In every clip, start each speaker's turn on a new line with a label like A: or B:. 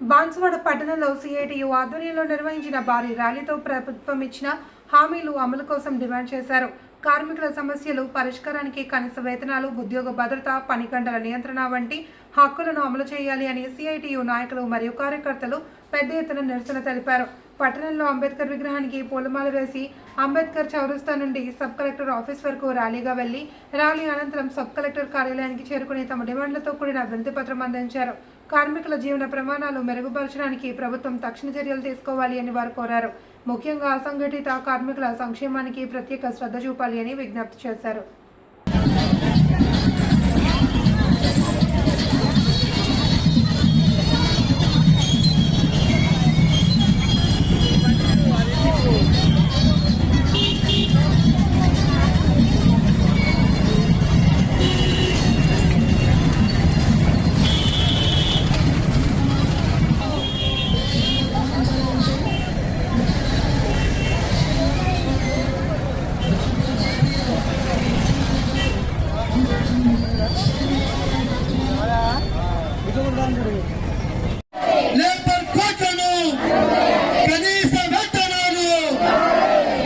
A: బాన్సువాడ పట్టణంలో సిఐటియు ఆధ్వర్యంలో నిర్వహించిన భారీ ర్యాలీతో ప్రభుత్వం ఇచ్చిన హామీలు అమలు కోసం డిమాండ్ చేశారు. కార్మికుల సమస్యలు పరిష్కారానికి కనీస వేతనాలు ఉద్యోగ భద్రత పని గంటల నియంత్రణ వంటి హక్కులను అమలు చేయాలి అని సిఐటియు నాయకులు మరియు కార్యకర్తలు పెద్ద ఎత్తున నిరసన తెలిపారు. పట్టణంలో అంబేద్కర్ విగ్రహానికి పూలమాల వేసి అంబేద్కర్ చౌరస్తా నుండి సబ్ కలెక్టర్ ఆఫీస్ వరకు ర్యాలీగా వెళ్ళి ర్యాలీ అనంతరం సబ్ కలెక్టర్ కార్యాలయానికి చేరుకుని తమ డిమాండ్లతో కూడిన వినతి పత్రం అందించారు. కార్మికుల జీవన ప్రమాణాలు మెరుగుపరచడానికి ప్రభుత్వం తక్షణ చర్యలు తీసుకోవాలి అని వారు కోరారు. ముఖ్యంగా అసంఘటిత కార్మికుల సంక్షేమానికి ప్రత్యేక శ్రద్ధ చూపాలి అని విజ్ఞప్తి చేశారు.
B: లేబర్ కోట్లను కనీస వేతనాలు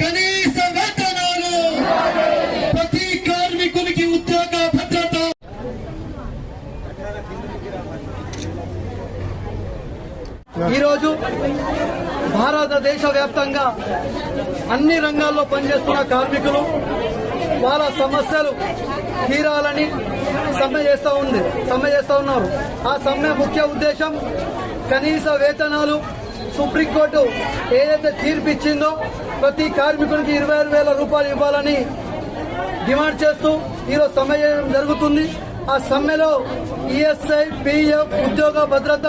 B: కనీస వేతనాలు ప్రతి కార్మికునికి ఉద్యోగ భద్రత.
C: ఈరోజు భారతదేశ వ్యాప్తంగా అన్ని రంగాల్లో పనిచేస్తున్న కార్మికులు వాళ్ళ సమస్యలు తీరాలని సమ్మె చేస్తూ ఉంది సమ్మె చేస్తూ ఉన్నారు. ఆ సమ్మె ముఖ్య ఉద్దేశం కనీస వేతనాలు సుప్రీంకోర్టు ఏదైతే తీర్పు ఇచ్చిందో ప్రతి కార్మికుడికి ఇరవై ఆరు వేల రూపాయలు ఇవ్వాలని డిమాండ్ చేస్తూ ఈరోజు సమ్మె చేయడం జరుగుతుంది. ఆ సమ్మెలో ఈఎస్ఐ పిఎఫ్ ఉద్యోగ భద్రత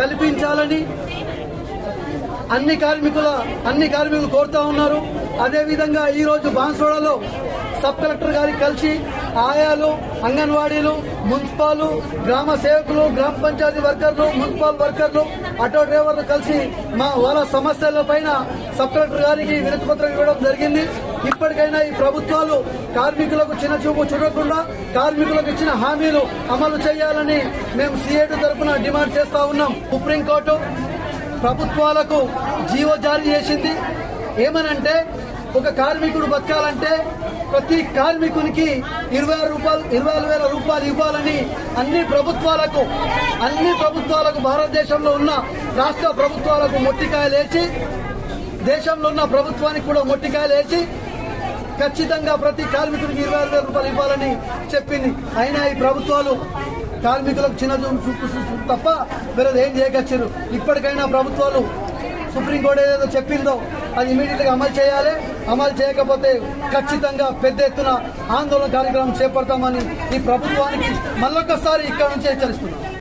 C: కల్పించాలని అన్ని కార్మికుల అన్ని కార్మికులు కోరుతా ఉన్నారు. అదేవిధంగా ఈరోజు రోజు బాన్సోడలో సబ్ కలెక్టర్ గారికి కలిసి ఆయాలు అంగన్వాడీలు మున్సిపాలు గ్రామ సేవకులు గ్రామ పంచాయతీ వర్కర్లు మున్సిపల్ వర్కర్లు ఆటో డ్రైవర్లు కలిసి మా వాళ్ళ సమస్యల పైన సబ్ కలెక్టర్ గారికి వినతి పత్రం ఇవ్వడం జరిగింది. ఇప్పటికైనా ఈ ప్రభుత్వాలు కార్మికులకు చిన్న చూపు చూడకుండా కార్మికులకు ఇచ్చిన హామీలు అమలు చేయాలని మేము సిఐటి తరఫున డిమాండ్ చేస్తా ఉన్నాం. సుప్రీంకోర్టు ప్రభుత్వాలకు జీవో జారీ చేసింది. ఏమనంటే ఒక కార్మికుడు బతకాలంటే ప్రతి కార్మికునికి ఇరవై ఆరు రూపాయలు ఇరవై ఆరు వేల రూపాయలు ఇవ్వాలని అన్ని ప్రభుత్వాలకు అన్ని ప్రభుత్వాలకు భారతదేశంలో ఉన్న రాష్ట్ర ప్రభుత్వాలకు మొట్టికాయలు దేశంలో ఉన్న ప్రభుత్వానికి కూడా మొట్టికాయలు ఖచ్చితంగా ప్రతి కార్మికుడికి ఇరవై ఆరు వేల రూపాయలు ఇవ్వాలని చెప్పింది. అయినా ఈ ప్రభుత్వాలు కార్మికులకు చిన్న చూపు చూపు తప్ప వేరేది ఏం చేయకొచ్చారు ఇప్పటికైనా ప్రభుత్వాలు సుప్రీంకోర్టు ఏదో చెప్పిందో అది ఇమీడియట్గా అమలు చేయాలి. అమలు చేయకపోతే ఖచ్చితంగా పెద్ద ఎత్తున ఆందోళన కార్యక్రమం చేపడతామని ఈ ప్రభుత్వానికి మళ్ళొక్కసారి ఇక్కడ నుంచి హెచ్చరిస్తున్నాం.